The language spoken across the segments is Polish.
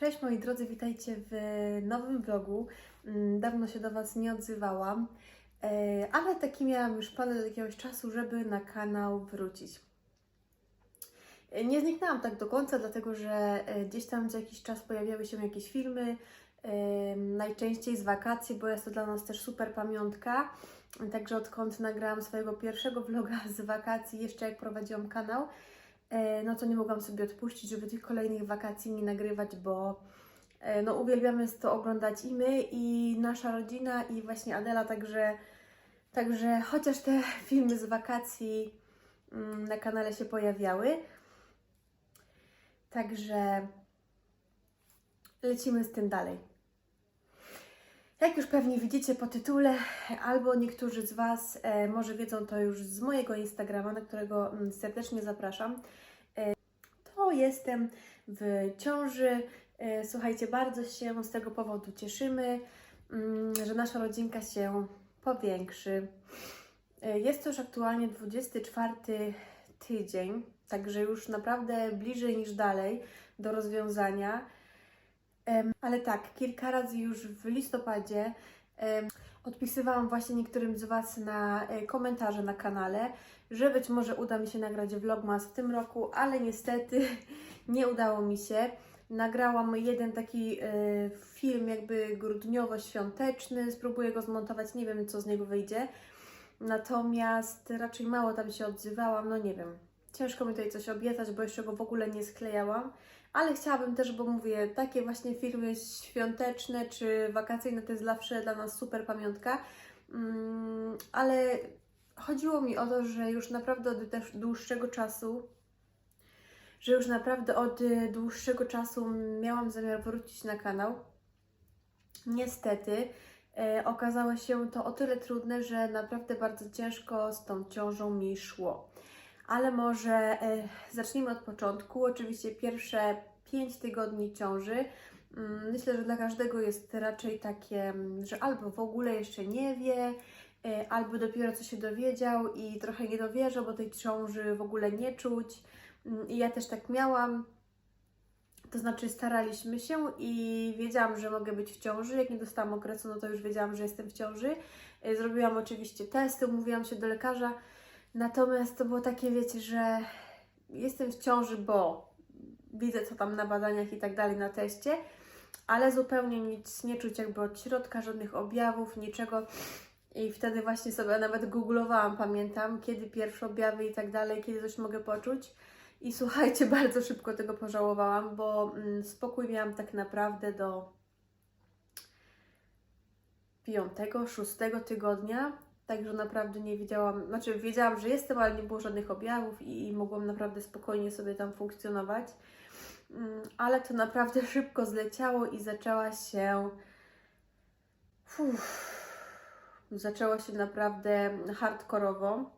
Cześć moi drodzy, witajcie w nowym vlogu. Mm, Dawno się do Was nie odzywałam, e, ale taki miałam już plany do jakiegoś czasu, żeby na kanał wrócić. E, Nie zniknęłam tak do końca, dlatego że e, gdzieś tam co jakiś czas pojawiały się jakieś filmy, najczęściej z wakacji, bo jest to dla nas też super pamiątka. Także odkąd nagrałam swojego pierwszego vloga z wakacji, jeszcze jak prowadziłam kanał, no to nie mogłam sobie odpuścić, żeby tych kolejnych wakacji nie nagrywać, bo e, no uwielbiamy to oglądać i my, i nasza rodzina, i właśnie Adela, także, także chociaż te filmy z wakacji mm, na kanale się pojawiały, także lecimy z tym dalej. Jak już pewnie widzicie po tytule, albo niektórzy z Was e, może wiedzą to już z mojego Instagrama, na którego mm, serdecznie zapraszam, e, to jestem w ciąży. E, słuchajcie, bardzo się z tego powodu cieszymy, mm, że nasza rodzinka się powiększy. E, jest to już aktualnie 24 tydzień, także już naprawdę bliżej niż dalej do rozwiązania. Ale tak, kilka razy już w listopadzie odpisywałam właśnie niektórym z Was na e, komentarze na kanale, że być może uda mi się nagrać vlogmas w tym roku, ale niestety nie udało mi się. Nagrałam jeden taki e, film jakby grudniowo-świąteczny, spróbuję go zmontować, nie wiem co z niego wyjdzie. Natomiast raczej mało tam się odzywałam, no nie wiem. Ciężko mi tutaj coś obiecać, bo jeszcze go w ogóle nie sklejałam. Ale chciałabym też, bo mówię, takie właśnie filmy świąteczne czy wakacyjne to jest zawsze dla nas super pamiątka. Mm, ale chodziło mi o to, że już naprawdę od też dłuższego czasu, że już naprawdę od y, dłuższego czasu miałam zamiar wrócić na kanał. Niestety e, okazało się to o tyle trudne, że naprawdę bardzo ciężko z tą ciążą mi szło. Ale może e, zacznijmy od początku. Oczywiście pierwsze 5 tygodni ciąży. mm, Myślę, że dla każdego jest raczej takie, mm, że albo w ogóle jeszcze nie wie, e, albo dopiero co się dowiedział i trochę nie dowierzał, bo tej ciąży w ogóle nie czuć. Mm, I ja też tak miałam. To znaczy staraliśmy się i wiedziałam, że mogę być w ciąży. Jak nie dostałam okresu, no to już wiedziałam, że jestem w ciąży. E, Zrobiłam oczywiście testy, umówiłam się do lekarza. Natomiast to było takie, wiecie, że jestem w ciąży, bo widzę co tam na badaniach i tak dalej, na teście, ale zupełnie nic nie czuć jakby od środka, żadnych objawów, niczego. I wtedy właśnie sobie nawet googlowałam, pamiętam, kiedy pierwsze objawy i tak dalej, kiedy coś mogę poczuć. I słuchajcie, bardzo szybko tego pożałowałam, bo mm, spokój miałam tak naprawdę do piątego, szóstego tygodnia. Także naprawdę nie wiedziałam, znaczy wiedziałam, że jestem, ale nie było żadnych objawów i, i mogłam naprawdę spokojnie sobie tam funkcjonować. Mm, Ale to naprawdę szybko zleciało i zaczęła się. Uff, zaczęło się naprawdę hardkorowo,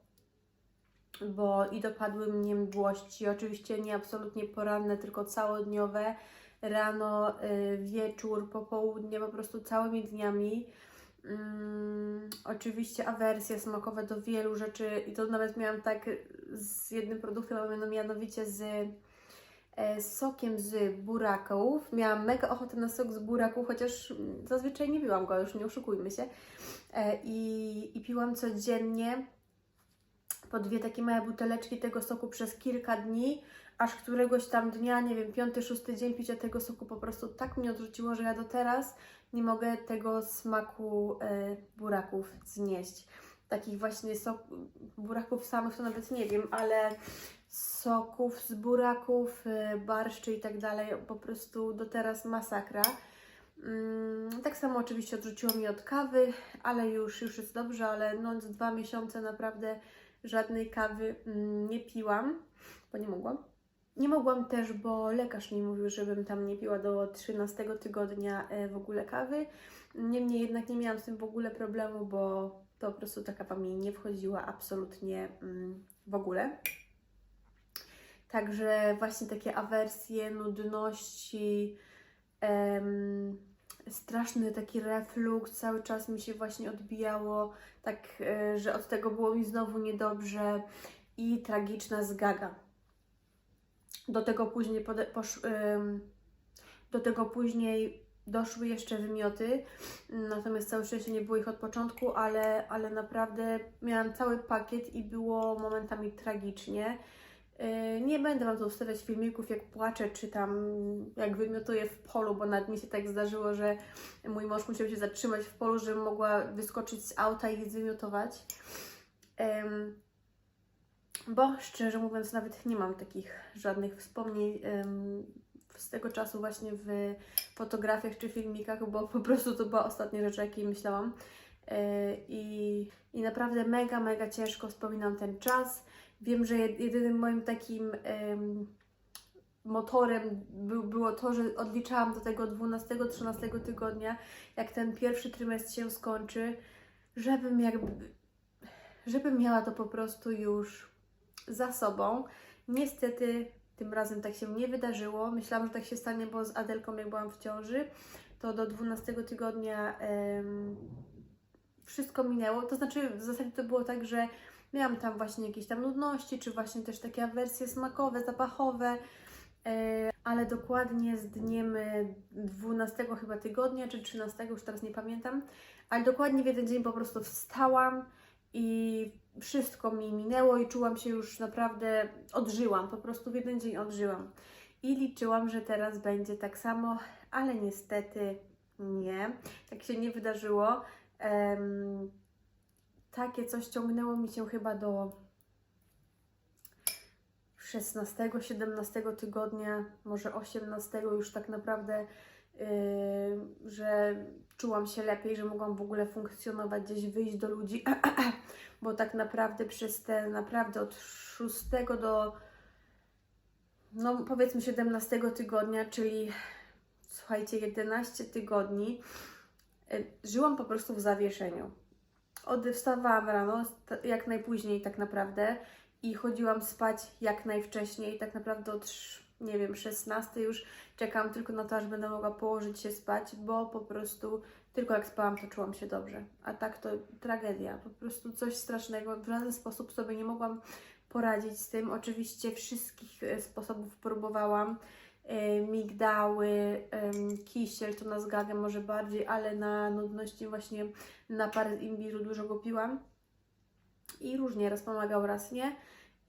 bo i dopadły mnie mdłości. Oczywiście nie absolutnie poranne, tylko całodniowe. Rano, y, wieczór, popołudnie, po prostu całymi dniami. Mm, oczywiście awersje smakowe do wielu rzeczy i to nawet miałam tak z jednym produktem, a miano- mianowicie z e, sokiem z buraków. Miałam mega ochotę na sok z buraków, chociaż zazwyczaj nie piłam go, już nie oszukujmy się. E, I, i piłam codziennie po dwie takie małe buteleczki tego soku przez kilka dni, aż któregoś tam dnia, nie wiem, piąty, szósty dzień picia tego soku po prostu tak mnie odrzuciło, że ja do teraz nie mogę tego smaku e, buraków znieść. Takich właśnie sok, buraków samych to nawet nie wiem, ale soków z buraków, e, barszczy i tak dalej, po prostu do teraz masakra. Mm, tak samo oczywiście odrzuciło mnie od kawy, ale już, już jest dobrze, ale no dwa miesiące naprawdę żadnej kawy mm, nie piłam, bo nie mogłam. Nie mogłam też, bo lekarz mi mówił, żebym tam nie piła do 13 tygodnia e, w ogóle kawy. Niemniej jednak nie miałam z tym w ogóle problemu, bo to po prostu ta kawa mi nie wchodziła absolutnie mm, w ogóle. Także właśnie takie awersje, nudności, em, straszny taki refluks, cały czas mi się właśnie odbijało, tak, e, że od tego było mi znowu niedobrze i tragiczna zgaga. Do tego później posz, Do tego później doszły jeszcze wymioty, natomiast całe szczęście nie było ich od początku, ale, ale naprawdę miałam cały pakiet i było momentami tragicznie. Yy, Nie będę Wam tu wstawiać filmików, jak płaczę, czy tam jak wymiotuję w polu, bo nawet mi się tak zdarzyło, że mój mąż musiał się zatrzymać w polu, żebym mogła wyskoczyć z auta i zwymiotować. Em, bo szczerze mówiąc, nawet nie mam takich żadnych wspomnień z tego czasu właśnie w fotografiach czy filmikach, bo po prostu to była ostatnia rzecz, o jakiej myślałam. E, I, I naprawdę mega, mega ciężko wspominam ten czas. Wiem, że jed- jedynym moim takim em, motorem był, było to, że odliczałam do tego 12-13 tygodnia, jak ten pierwszy trymestr się skończy, żebym jakby, żebym miała to po prostu już za sobą. Niestety tym razem tak się nie wydarzyło. Myślałam, że tak się stanie, bo z Adelką jak byłam w ciąży, to do 12 tygodnia wszystko minęło. To znaczy w zasadzie to było tak, że miałam tam właśnie jakieś tam nudności, czy właśnie też takie awersje smakowe, zapachowe, e, ale dokładnie z dniem e, 12 chyba tygodnia, czy 13, już teraz nie pamiętam, ale dokładnie w jeden dzień po prostu wstałam i wszystko mi minęło i czułam się już naprawdę, odżyłam, po prostu w jeden dzień odżyłam. I liczyłam, że teraz będzie tak samo, ale niestety nie. Tak się nie wydarzyło. Em, takie coś ciągnęło mi się chyba do 16-17 tygodnia, może 18 już tak naprawdę, yy, że czułam się lepiej, że mogłam w ogóle funkcjonować, gdzieś wyjść do ludzi, bo tak naprawdę przez te naprawdę od 6 do no powiedzmy 17 tygodnia, czyli słuchajcie, 11 tygodni, y, żyłam po prostu w zawieszeniu. Od wstawałam rano, jak najpóźniej tak naprawdę i chodziłam spać jak najwcześniej, tak naprawdę od, nie wiem, 16 już czekałam tylko na to, aż będę mogła położyć się spać, bo po prostu tylko jak spałam, to czułam się dobrze. A tak to tragedia, po prostu coś strasznego. W żaden sposób sobie nie mogłam poradzić z tym. Oczywiście wszystkich e, sposobów próbowałam. E, Migdały, kisiel, to na zgagę może bardziej, ale na nudności właśnie napar z imbiru dużo go piłam. I różnie, raz pomagał, raz nie.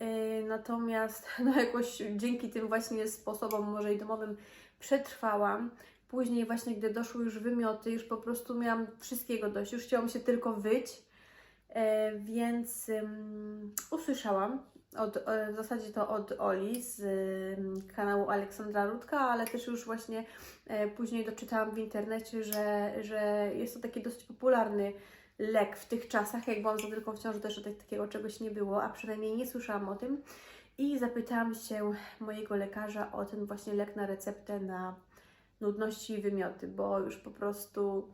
E, Natomiast no jakoś dzięki tym właśnie sposobom, może i domowym, przetrwałam. Później właśnie, gdy doszły już wymioty, już po prostu miałam wszystkiego dość. Już chciałam się tylko wyć. E, więc usłyszałam od, e, w zasadzie to od Oli z kanału Aleksandra Rudka, ale też już właśnie później doczytałam w internecie, że, że jest to taki dosyć popularny lek w tych czasach. Jak byłam z Adelką w ciąży, też tak, takiego czegoś nie było, a przynajmniej nie słyszałam o tym. I zapytałam się mojego lekarza o ten właśnie lek na receptę na nudności i wymioty, bo już po prostu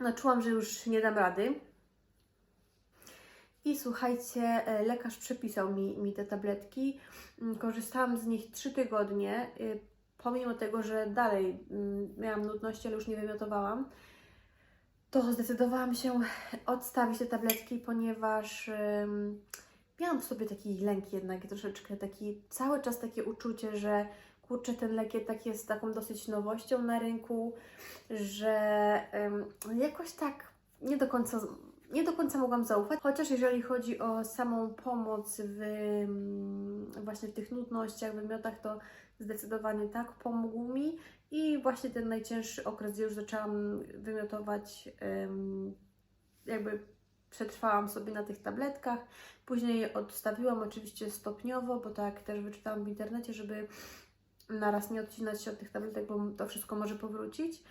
no, czułam, że już nie dam rady. I słuchajcie, e, lekarz przepisał mi, mi te tabletki. Mm, Korzystałam z nich 3 tygodnie, y, pomimo tego, że dalej mm, miałam nudności, ale już nie wymiotowałam. To zdecydowałam się odstawić te tabletki, ponieważ miałam w sobie taki lęk jednak troszeczkę, taki cały czas takie uczucie, że kurczę, ten lek jednak jest taką dosyć nowością na rynku, że jakoś tak nie do końca nie do końca mogłam zaufać, chociaż jeżeli chodzi o samą pomoc w mm, właśnie w tych nudnościach, wymiotach, to zdecydowanie tak, pomógł mi i właśnie ten najcięższy okres, gdzie już zaczęłam wymiotować, jakby przetrwałam sobie na tych tabletkach, później je odstawiłam oczywiście stopniowo, bo tak też wyczytałam w internecie, żeby naraz nie odcinać się od tych tabletek, bo to wszystko może powrócić.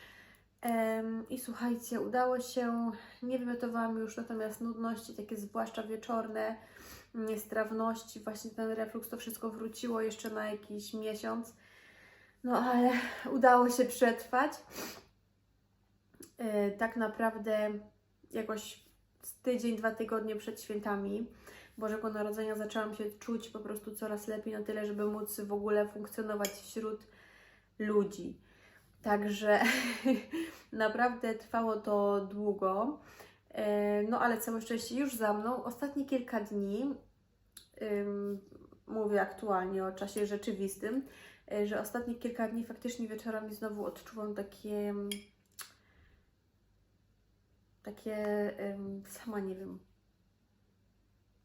I słuchajcie, udało się, nie wymiotowałam już, natomiast nudności, takie zwłaszcza wieczorne, niestrawności, właśnie ten refluks, to wszystko wróciło jeszcze na jakiś miesiąc. No ale udało się przetrwać. E, Tak naprawdę jakoś tydzień, dwa tygodnie przed świętami Bożego Narodzenia zaczęłam się czuć po prostu coraz lepiej na tyle, żeby móc w ogóle funkcjonować wśród ludzi. Także naprawdę trwało to długo. E, No ale całe szczęście już za mną. Ostatnie kilka dni, mówię aktualnie o czasie rzeczywistym, e, że ostatnie kilka dni faktycznie wieczorami znowu odczuwam takie takie sama nie wiem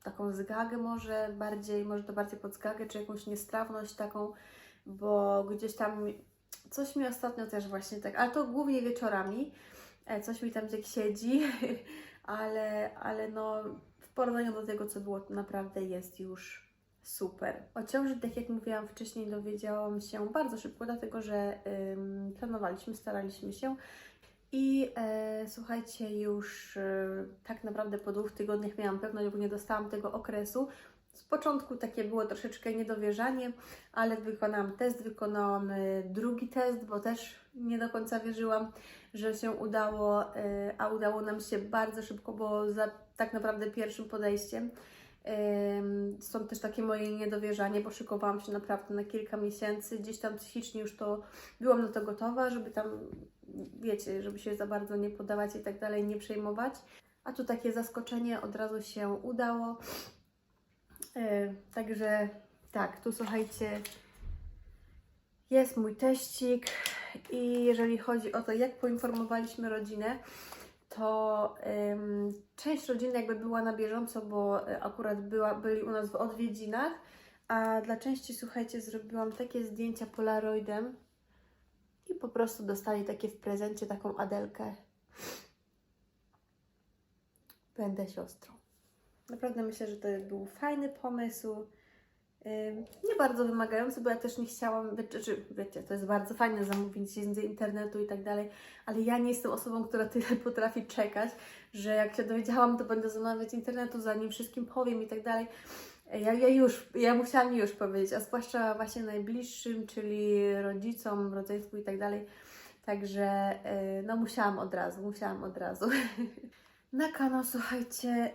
taką zgagę może bardziej, może to bardziej pod zgagę, czy jakąś niestrawność taką, bo gdzieś tam coś mi ostatnio też właśnie tak, ale to głównie wieczorami, e, coś mi tam tak siedzi, ale, ale no w porównaniu do tego, co było, to naprawdę jest już super. O ciąży, tak jak mówiłam wcześniej, dowiedziałam się bardzo szybko, dlatego że planowaliśmy, staraliśmy się. I e, słuchajcie, już e, tak naprawdę po dwóch tygodniach miałam pewność, bo nie dostałam tego okresu. Z początku takie było troszeczkę niedowierzanie, ale wykonałam test, wykonałam e, drugi test, bo też nie do końca wierzyłam, że się udało, e, a udało nam się bardzo szybko, bo za tak naprawdę pierwszym podejściem. Stąd też takie moje niedowierzanie, bo szykowałam się naprawdę na kilka miesięcy. Gdzieś tam psychicznie już to byłam na to gotowa, żeby tam, wiecie, żeby się za bardzo nie podawać i tak dalej, nie przejmować. A tu takie zaskoczenie od razu się udało. Yy, także tak, tu słuchajcie, jest mój teścik i jeżeli chodzi o to, jak poinformowaliśmy rodzinę, to część rodziny jakby była na bieżąco, bo y, akurat była, byli u nas w odwiedzinach, a dla części, słuchajcie, zrobiłam takie zdjęcia polaroidem i po prostu dostali takie w prezencie taką Adelkę. Będę siostrą. Naprawdę myślę, że to był fajny pomysł. Nie bardzo wymagający, bo ja też nie chciałam, czy, wiecie, to jest bardzo fajne zamówić z internetu i tak dalej, ale ja nie jestem osobą, która tyle potrafi czekać, że jak się dowiedziałam, to będę zamawiać internetu, zanim wszystkim powiem i tak dalej. Ja, ja już, ja musiałam już powiedzieć, a zwłaszcza właśnie najbliższym, czyli rodzicom, rodzeństwu i tak dalej. Także yy, no musiałam od razu, musiałam od razu. Na kanał, słuchajcie,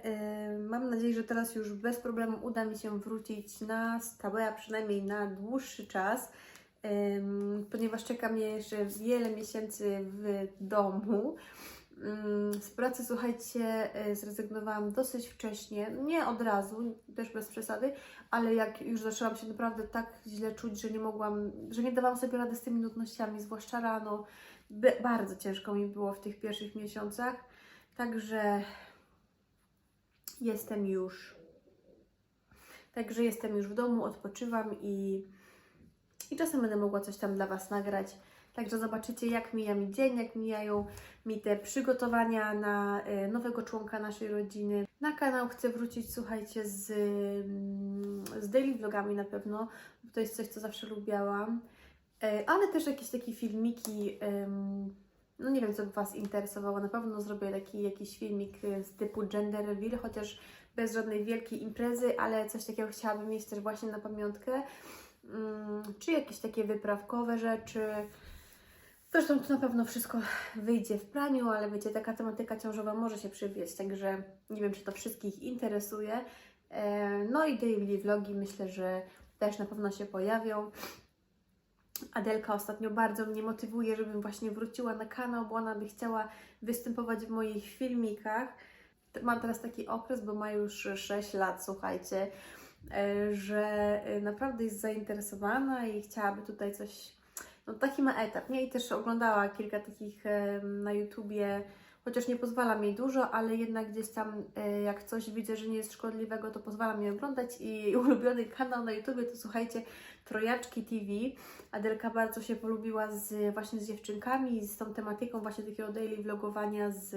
yy, mam nadzieję, że teraz już bez problemu uda mi się wrócić na stałe, a przynajmniej na dłuższy czas, ym, ponieważ czeka mnie jeszcze wiele miesięcy w domu. Z pracy, słuchajcie, y, zrezygnowałam dosyć wcześnie, nie od razu, też bez przesady, ale jak już zaczęłam się naprawdę tak źle czuć, że nie mogłam, że nie dawałam sobie rady z tymi nudnościami, zwłaszcza rano, bardzo ciężko mi było w tych pierwszych miesiącach. Także jestem już. Także jestem już w domu, odpoczywam i, i czasem będę mogła coś tam dla Was nagrać. Także zobaczycie, jak mija mi dzień, jak mijają mi te przygotowania na e, nowego członka naszej rodziny. Na kanał chcę wrócić, słuchajcie, z, mm, z daily vlogami na pewno, bo to jest coś, co zawsze lubiałam. E, Ale też jakieś takie filmiki, em, no nie wiem, co by Was interesowało. Na pewno zrobię taki jakiś filmik e, z typu gender reveal, chociaż bez żadnej wielkiej imprezy, ale coś takiego chciałabym mieć też właśnie na pamiątkę. Mm, Czy jakieś takie wyprawkowe rzeczy. Zresztą to na pewno wszystko wyjdzie w praniu, ale wiecie, taka tematyka ciążowa może się przywieźć, także nie wiem, czy to wszystkich interesuje. E, No i daily vlogi myślę, że też na pewno się pojawią. Adelka ostatnio bardzo mnie motywuje, żebym właśnie wróciła na kanał, bo ona by chciała występować w moich filmikach. Mam teraz taki okres, bo ma już 6 lat, słuchajcie, e, że e, naprawdę jest zainteresowana i chciałaby tutaj coś. No taki ma etap, nie? I też oglądała kilka takich na YouTubie, chociaż nie pozwala mi dużo, ale jednak gdzieś tam, e, jak coś widzę, że nie jest szkodliwego, to pozwala mi oglądać. I jej ulubiony kanał na YouTubie to słuchajcie, Trojaczki TV. Adelka bardzo się polubiła z, właśnie z dziewczynkami, z tą tematyką właśnie takiego daily vlogowania z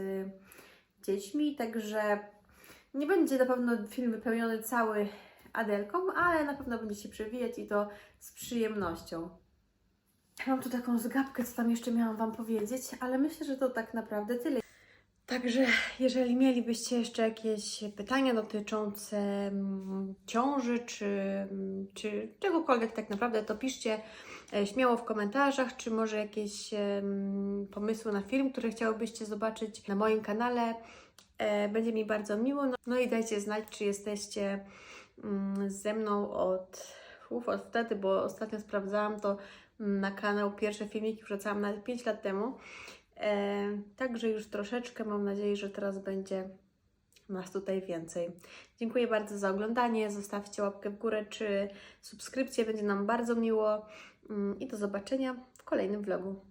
dziećmi, także nie będzie na pewno film wypełniony cały Adelką, ale na pewno będzie się przewijać i to z przyjemnością. Mam tu taką zgapkę, co tam jeszcze miałam Wam powiedzieć, ale myślę, że to tak naprawdę tyle. Także jeżeli mielibyście jeszcze jakieś pytania dotyczące mm, ciąży czy, mm, czy czegokolwiek tak naprawdę, to piszcie e, śmiało w komentarzach, czy może jakieś pomysły na film, które chciałybyście zobaczyć na moim kanale. E, Będzie mi bardzo miło. No, no i dajcie znać, czy jesteście mm, ze mną od, uf, od wtedy, bo ostatnio sprawdzałam to na kanał. Pierwsze filmiki wrzucałam nawet 5 lat temu. E, także już troszeczkę mam nadzieję, że teraz będzie nas tutaj więcej. Dziękuję bardzo za oglądanie. Zostawcie łapkę w górę czy subskrypcję, będzie nam bardzo miło. Mm, I do zobaczenia w kolejnym vlogu.